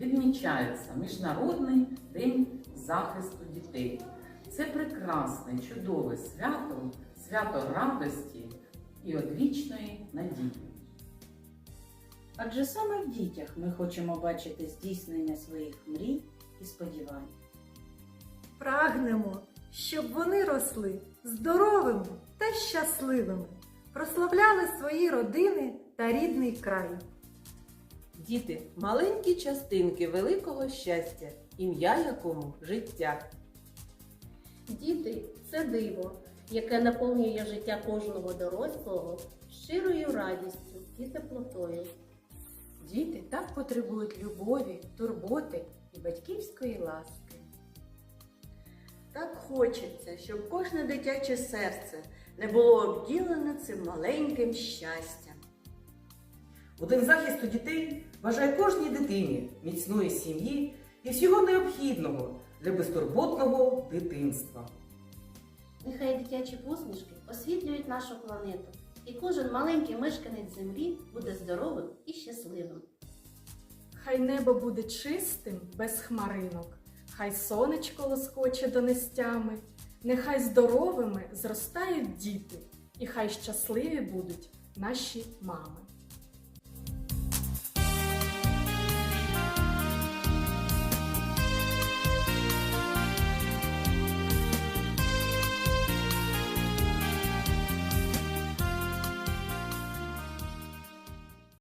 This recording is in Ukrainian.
відмічається Міжнародний день захисту дітей. Це прекрасне, чудове свято, свято радості і одвічної надії. Адже саме в дітях ми хочемо бачити здійснення своїх мрій і сподівань. Прагнемо, щоб вони росли здоровими та щасливими, прославляли свої родини та рідний край. Діти маленькі частинки великого щастя, ім'я якому життя. Діти це диво, яке наповнює життя кожного дорослого щирою радістю і теплотою. Діти так потребують любові, турботи і батьківської ласки. Так хочеться, щоб кожне дитяче серце не було обділене цим маленьким щастям. У День захисту дітей бажає кожній дитині міцної сім'ї і всього необхідного для безтурботного дитинства. Нехай дитячі посмішки освітлюють нашу планету, і кожен маленький мешканець землі буде здоровим і щасливим. Хай небо буде чистим, без хмаринок, хай сонечко лоскоче донестями, нехай здоровими зростають діти, і хай щасливі будуть наші мами.